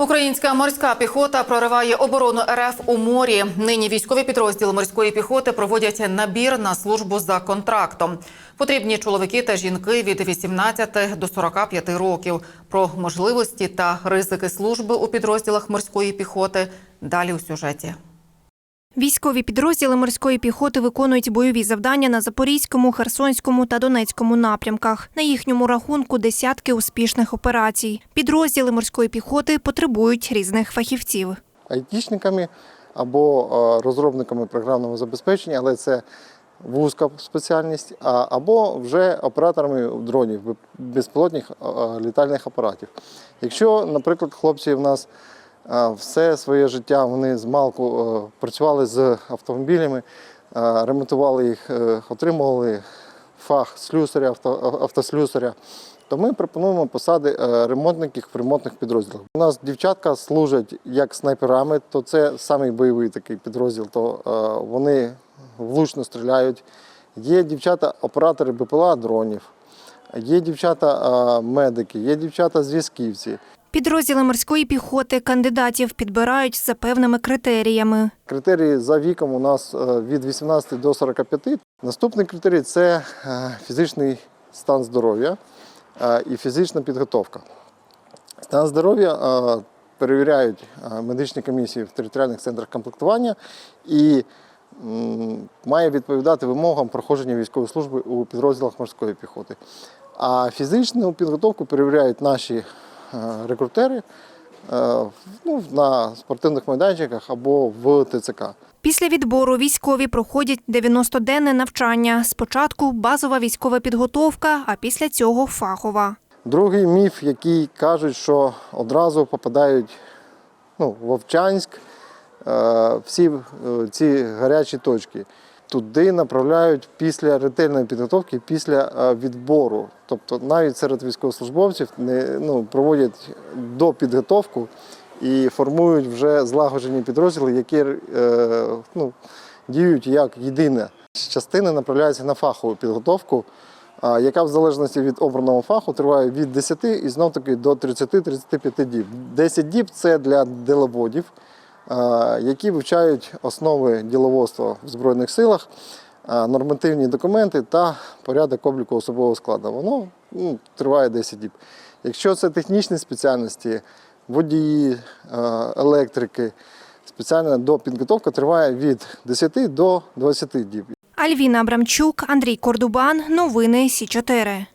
Українська морська піхота прориває оборону РФ у морі. Нині військові підрозділи морської піхоти проводять набір на службу за контрактом. Потрібні чоловіки та жінки від 18 до 45 років. Про можливості та ризики служби у підрозділах морської піхоти далі у сюжеті. Військові підрозділи морської піхоти виконують бойові завдання на Запорізькому, Херсонському та Донецькому напрямках. На їхньому рахунку десятки успішних операцій. Підрозділи морської піхоти потребують різних фахівців. айтішниками або е, розробниками програмного забезпечення, але це вузька спеціальність, або вже операторами дронів, безпілотних е, літальних апаратів. Якщо, наприклад, хлопці в нас все своє життя вони з малку е, працювали з автомобілями, е, ремонтували їх, е, отримували фах слюсаря, авто, автослюсаря, то ми пропонуємо посади ремонтників в ремонтних підрозділах. У нас дівчатка служать як снайперами, то це самий бойовий такий підрозділ, то вони влучно стріляють. Є дівчата-оператори БПЛА дронів, є дівчата-медики, є дівчата-зв'язківці. Підрозділи морської піхоти кандидатів підбирають за певними критеріями. Критерії за віком у нас е, від 18 до 45. Наступний критерій це е, фізичний стан здоров'я е, і фізична підготовка. Стан здоров'я перевіряють медичні комісії в територіальних центрах комплектування і має відповідати вимогам проходження військової служби у підрозділах морської піхоти. А фізичну підготовку перевіряють наші рекрутери е, ну, на спортивних майданчиках або в ТЦК. Після відбору військові проходять 90-денне навчання. Спочатку базова військова підготовка, а після цього фахова. Другий міф, який кажуть, що одразу попадають ну, в Овчанськ, е, всі е, ці гарячі точки. Туди направляють після ретельної підготовки, після е, відбору. Тобто навіть серед військовослужбовців не, ну, проводять допідготовку і формують вже злагоджені підрозділи, які е, ну, діють як єдине. Частини направляються на фахову підготовку, яка в залежності від обраного фаху триває від 10 і знов таки до 30-35 діб. 10 діб це для діловодів, а, які вивчають основи діловодства в Збройних силах, нормативні документи та порядок обліку особового складу. Воно ну, триває 10 діб. Якщо це технічні спеціальності, водії, е, електрики, спеціальна допідготовка триває від 10 до 20 діб. Альвіна Абрамчук, Андрій Кордубан. Новини Сі 4